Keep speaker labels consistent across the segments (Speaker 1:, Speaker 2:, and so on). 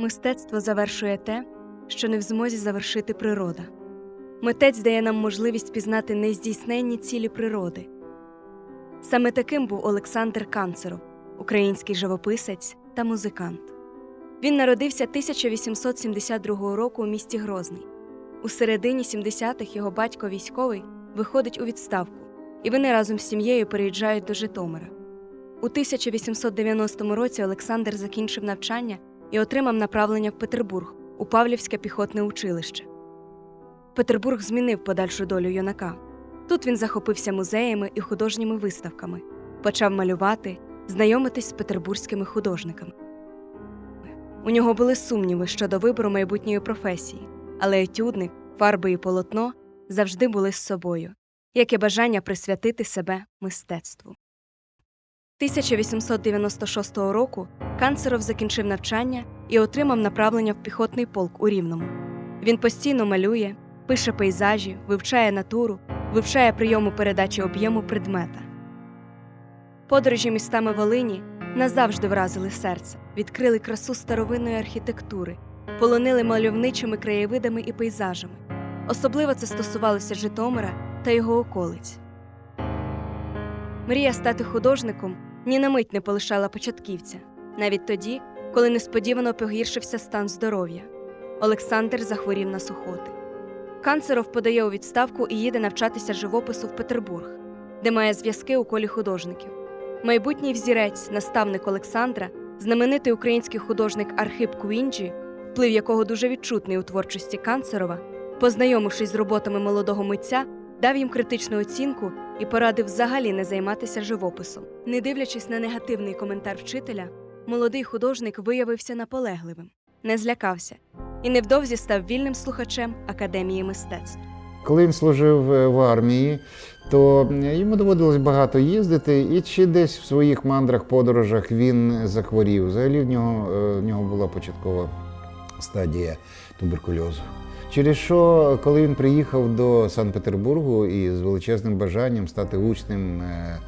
Speaker 1: Мистецтво завершує те, що не в змозі завершити природа. Митець дає нам можливість пізнати нездійсненні цілі природи. Саме таким був Олександр Канцеров, український живописець та музикант. Він народився 1872 року у місті Грозний. У середині 70-х його батько військовий виходить у відставку, і вони разом з сім'єю переїжджають до Житомира. У 1890 році Олександр закінчив навчання і отримав направлення в Петербург у Павлівське піхотне училище. Петербург змінив подальшу долю юнака. Тут він захопився музеями і художніми виставками, почав малювати, знайомитись з петербурзькими художниками. У нього були сумніви щодо вибору майбутньої професії, але етюдник, фарби і полотно завжди були з собою, як і бажання присвятити себе мистецтву. 1896 року Канцеров закінчив навчання і отримав направлення в піхотний полк у Рівному. Він постійно малює, пише пейзажі, вивчає натуру, вивчає прийому передачі об'єму предмета. Подорожі містами Волині назавжди вразили серце, відкрили красу старовинної архітектури, полонили мальовничими краєвидами і пейзажами. Особливо це стосувалося Житомира та його околиць. Мрія стати художником ні на мить не полишала початківця, навіть тоді, коли несподівано погіршився стан здоров'я. Олександр захворів на сухоти. Канцеров подає у відставку і їде навчатися живопису в Петербург, де має зв'язки у колі художників. Майбутній взірець, наставник Олександра, знаменитий український художник Архип Куінджі, вплив якого дуже відчутний у творчості Канцерова, познайомившись з роботами молодого митця, дав їм критичну оцінку і порадив взагалі не займатися живописом. Не дивлячись на негативний коментар вчителя, молодий художник виявився наполегливим, не злякався і невдовзі став вільним слухачем Академії мистецтв.
Speaker 2: Коли він служив е, в армії, то йому доводилось багато їздити, і чи десь в своїх мандрах, подорожах він захворів. Взагалі в нього, е, в нього була початкова стадія туберкульозу. Через що, коли він приїхав до Санкт-Петербургу і з величезним бажанням стати учнем е,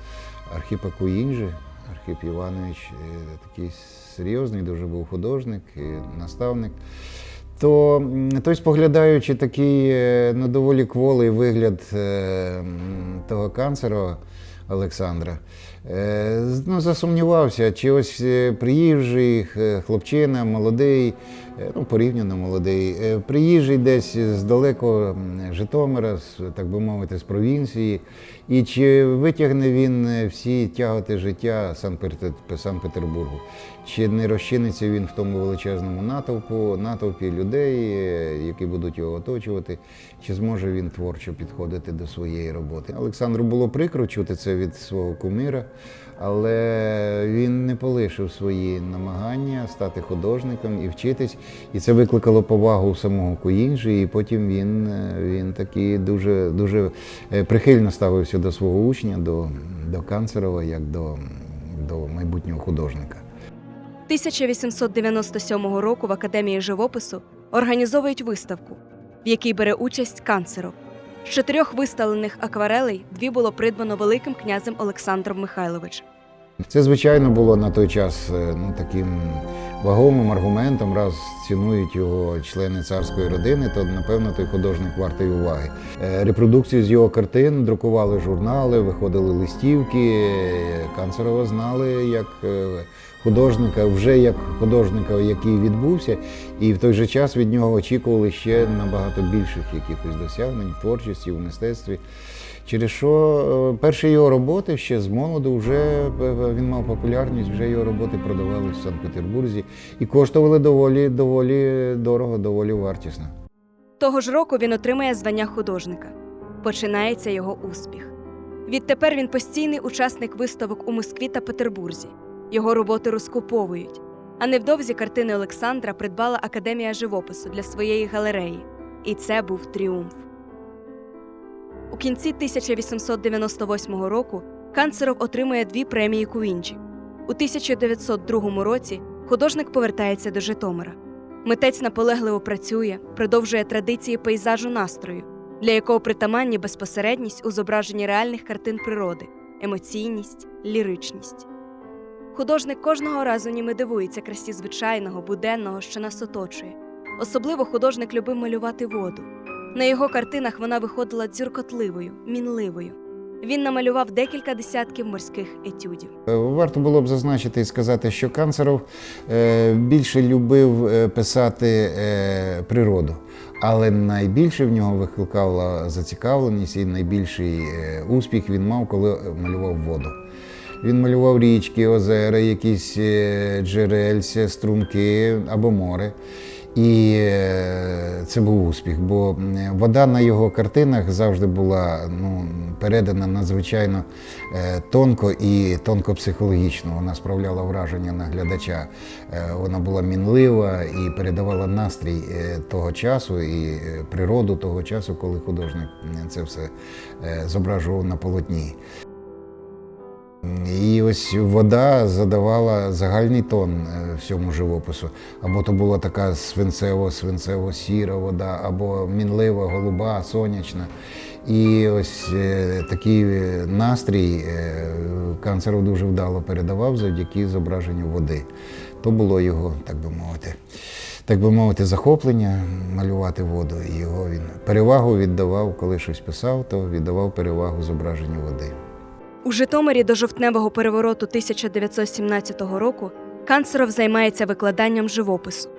Speaker 2: Архіпа Куінджі, Архіп Іванович е, такий серйозний, дуже був художник, і наставник. То той, споглядаючи такий е, ну, доволі кволий вигляд того канцера Олександра, ну, засумнівався, чи ось приїжджий хлопчина, молодий, ну, порівняно молодий, е, приїжджий десь з далекого Житомира, так би мовити, з провінції, і чи витягне він е, всі тяготи життя Санкт-Петер- Санкт-Петербургу, чи не розчиниться він в тому величезному натовпу, натовпі людей, е, які будуть його оточувати, чи зможе він творчо підходити до своєї роботи. Олександру було прикро чути це від свого кумира, але він не полишив свої намагання стати художником і вчитись. І це викликало повагу у самого Куінджі, і потім він, е, він таки дуже, дуже е, прихильно ставився до свого учня, до, до Канцерова, як до, до майбутнього художника.
Speaker 1: 1897 року в Академії живопису організовують виставку, в якій бере участь Канцеров. З чотирьох виставлених акварелей дві було придбано великим князем Олександром Михайловичем.
Speaker 2: Це, звичайно, було на той час е, ну, таким вагомим аргументом, раз цінують його члени царської родини, то напевно той художник вартий уваги. Е, Репродукції з його картин друкували журнали, виходили листівки. Е, Канцерова знали як художника, вже як художника, який відбувся, і в той же час від нього очікували ще набагато більших якихось досягнень в творчості, в мистецтві. Через що е, перші його роботи ще з молоду вже е, він мав популярність, вже його роботи продавались в Санкт-Петербурзі і коштували доволі, доволі дорого, доволі вартісно.
Speaker 1: Того ж року він отримає звання художника. Починається його успіх. Відтепер він постійний учасник виставок у Москві та Петербурзі. Його роботи розкуповують. А невдовзі картини Олександра придбала Академія живопису для своєї галереї. І це був тріумф. У кінці 1898 року Канцеров отримує дві премії Куінджі. У 1902 році художник повертається до Житомира. Митець наполегливо працює, продовжує традиції пейзажу настрою, для якого притаманні безпосередність у зображенні реальних картин природи, емоційність, ліричність. Художник кожного разу німи дивується красі звичайного, буденного, що нас оточує. Особливо художник любив малювати воду. На його картинах вона виходила дзюркотливою, мінливою. Він намалював декілька десятків морських етюдів.
Speaker 2: Е, Варто було б зазначити і сказати, що Канцеров е, більше любив е, писати природу, але найбільше в нього викликала зацікавленість і найбільший успіх він мав, коли малював воду. Він малював річки, озера, якісь е, джерельця, струмки або море. І е, це був успіх, бо вода на його картинах завжди була ну, передана надзвичайно е, тонко і тонко психологічно. Вона справляла враження на глядача. Вона була мінлива і передавала настрій того часу і природу того часу, коли художник це все зображував на полотні. І ось вода задавала загальний тон е, всьому живопису. Або то була така свинцево-свинцево-сіра вода, або мінлива, голуба, сонячна. І ось е, такий е, настрій Канцеров дуже вдало передавав завдяки зображенню води. То було його, так би мовити, так би мовити, захоплення малювати воду. І його він перевагу віддавав, коли щось писав, то віддавав перевагу зображенню води.
Speaker 1: У Житомирі до жовтневого перевороту 1917 року Канцеров займається викладанням живопису.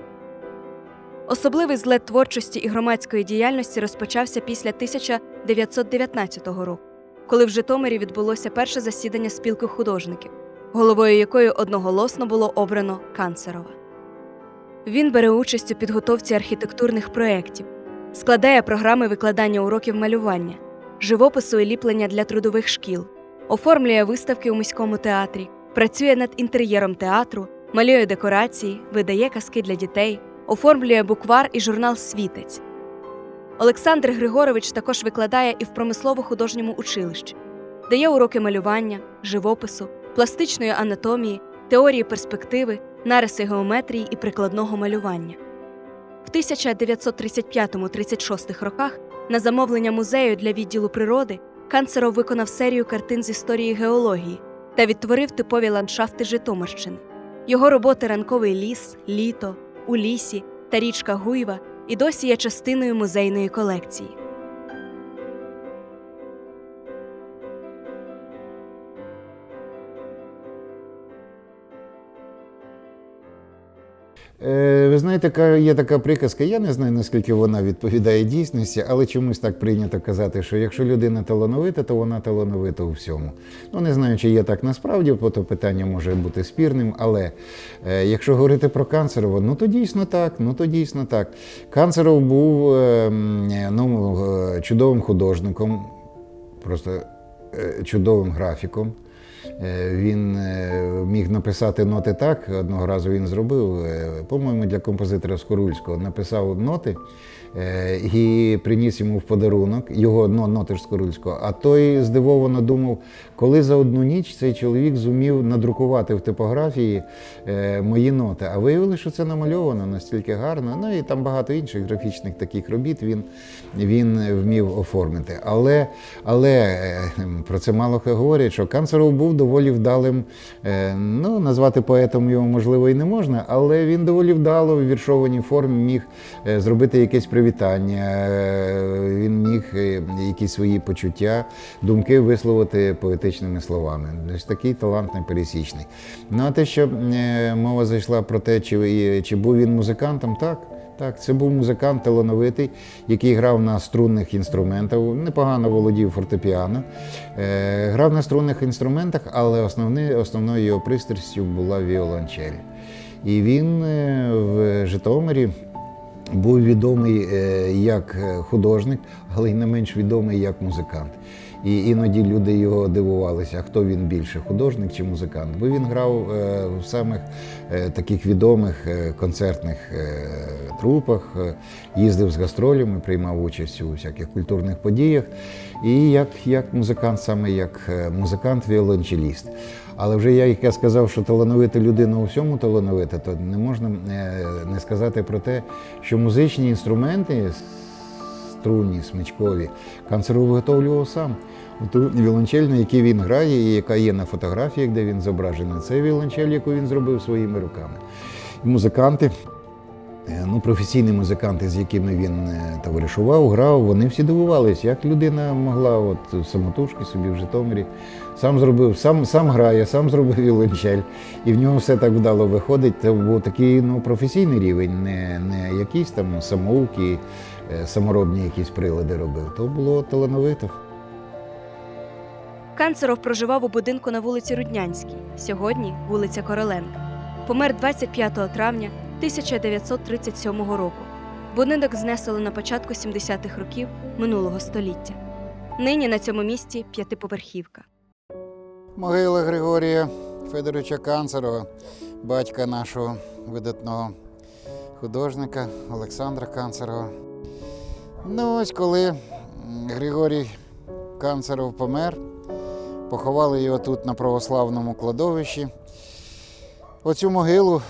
Speaker 1: Особливий злет творчості і громадської діяльності розпочався після 1919 року, коли в Житомирі відбулося перше засідання спілки художників, головою якої одноголосно було обрано Канцерова. Він бере участь у підготовці архітектурних проєктів, складає програми викладання уроків малювання, живопису і ліплення для трудових шкіл, оформлює виставки у міському театрі, працює над інтер'єром театру, малює декорації, видає казки для дітей, оформлює буквар і журнал Світець. Олександр Григорович також викладає і в промислово-художньому училищі, дає уроки малювання, живопису, пластичної анатомії, теорії перспективи, нариси геометрії і прикладного малювання. В 1935-36 роках на замовлення музею для відділу природи Канцеров виконав серію картин з історії геології та відтворив типові ландшафти Житомирщини. Його роботи Ранковий ліс, літо, у лісі та річка Гуйва і досі є частиною музейної колекції.
Speaker 2: Ви знаєте, є така приказка, я не знаю, наскільки вона відповідає дійсності, але чомусь так прийнято казати, що якщо людина талановита, то вона талановита у всьому. Ну, не знаю, чи є так насправді, бо то питання може бути спірним, але е, якщо говорити про Канцерова, ну то дійсно так, ну то дійсно так. Канцеров був е, ну, е, чудовим художником, просто е, чудовим графіком. Е, Він е, міг написати ноти так. Одного разу він зробив, е, по-моєму, для композитора Скорульського написав ноти і приніс йому в подарунок його ну, ноти ж Скорульського. А той здивовано думав, коли за одну ніч цей чоловік зумів надрукувати в типографії е, мої ноти. А виявили, що це намальовано настільки гарно. Ну і там багато інших графічних таких робіт він, він вмів оформити. Але, але е, про це мало хто говорять, що Канцеров був доволі вдалим. е, Ну, назвати поетом його можливо і не можна, але він доволі вдало в віршованій формі міг е, зробити якесь привітання. е, Він міг е, якісь свої почуття, думки висловити поетичними словами. Такий талант непересічний. Ну а те, що е, мова зайшла про те, чи, чи був він музикантом, так. Так, це був музикант талановитий, який грав на струнних інструментах, непогано володів фортепіано. Е, грав на струнних інструментах, але основне, основною його пристрастю була віолончель. І він в Житомирі був відомий е, як художник, але й не менш відомий як музикант. І іноді люди його дивувалися, хто він більше, художник чи музикант. Бо він грав е, в самих е, таких відомих е, концертних трупах, їздив з гастролями, приймав участь у всяких культурних подіях. І як, як музикант, саме як музикант-віолончеліст. Але вже я, як я сказав, що талановита людина у всьому талановита, то не можна не сказати про те, що музичні інструменти струнні, смичкові. Канцеров виготовлював сам. Ту віолончель, на якій він грає, і яка є на фотографіях, де він зображений, це віолончель, яку він зробив своїми руками. Музиканти, е, ну, професійні музиканти, з якими він е, товаришував, грав, вони всі дивувались, як людина могла от, самотужки собі в Житомирі. Сам зробив, сам, сам грає, сам зробив віолончель, і в нього все так вдало виходить. Це був такий ну, професійний рівень, не, не якісь там самоуки, саморобні якісь прилади робив. То було талановито.
Speaker 1: Канцеров проживав у будинку на вулиці Руднянській, сьогодні вулиця Короленка. Помер 25 травня 1937 року. Будинок знесли на початку 70-х років минулого століття. Нині на цьому місці п'ятиповерхівка.
Speaker 2: Могила Григорія Федоровича Канцерова, батька нашого видатного художника Олександра Канцерова. Ну, ось коли Григорій Канцеров помер, поховали його тут на православному кладовищі. Оцю могилу,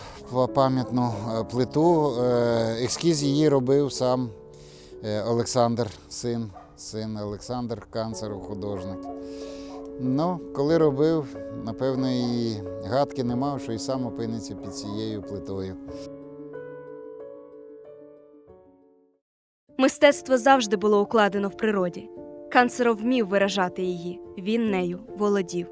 Speaker 2: пам'ятну е, плиту, е, ескіз її робив сам е, Олександр, син, син Олександр Канцеров, художник. Ну, коли робив, напевно, і гадки не мав, що і сам опиниться під цією плитою.
Speaker 1: Мистецтво завжди було укладено в природі. Канцеров вмів виражати її, він нею володів.